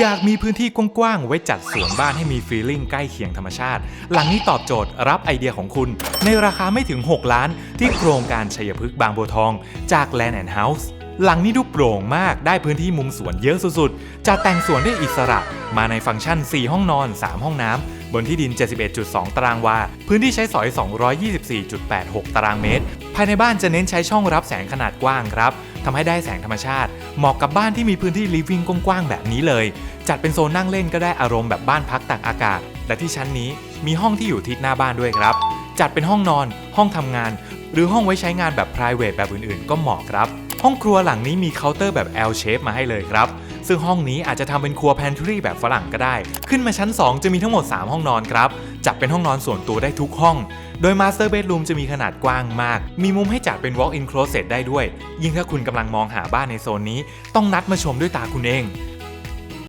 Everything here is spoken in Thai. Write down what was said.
อยากมีพื้นที่กว้างๆไว้จัดสวนบ้านให้มีฟีลลิ่งใกล้เคียงธรรมชาติ หลังนี้ตอบโจทย์รับไอเดียของคุณ ในราคาไม่ถึง 6 ล้าน ที่โครงการชัยพฤกษ์บางบัวทอง จาก Land and House หลังนี้ดูโปร่งมากได้พื้นที่มุมสวนเยอะสุดๆจะแต่งสวนได้อิสระ มาในฟังก์ชัน 4 ห้องนอน 3 ห้องน้ำ บนที่ดิน 71.2 ตารางวา พื้นที่ใช้สอย 224.86 ตารางเมตร ภายในบ้านจะเน้นใช้ช่องรับแสงขนาดกว้างครับทำให้ได้แสงธรรมชาติ เหมาะกับบ้านที่มีพื้นที่ลิฟวิ่งกว้างๆแบบนี้เลย จัดเป็นโซนนั่งเล่นก็ได้อารมณ์แบบบ้านพักตากอากาศ และที่ชั้นนี้มีห้องที่อยู่ทิศหน้าบ้านด้วยครับ จัดเป็นห้องนอน ห้องทำงาน หรือห้องไว้ใช้งานแบบ p r i v a t แบบอื่นๆ ก็เหมาะครับ ห้องครัวหลังนี้มีเคาน์เตอร์แบบ L shape มาให้เลยครับ ซึ่งห้องนี้อาจจะทำเป็นครัวแพนทรีแบบฝรั่งก็ได้ ขึ้นมาชั้น 2 จะมีทั้งหมด 3 ห้องนอนครับ จัดเป็นห้องนอนส่วนตัวได้ทุกห้อง โดยมาสเตอร์เบดรูมจะมีขนาดกว้างมาก มีมุมให้จัดเป็น walk in closet ได้ด้วย ยิ่งถ้าคุณกำลังมองหาบ้านในโซนนี้ ต้องนัดมาชมด้วยตาคุณเอง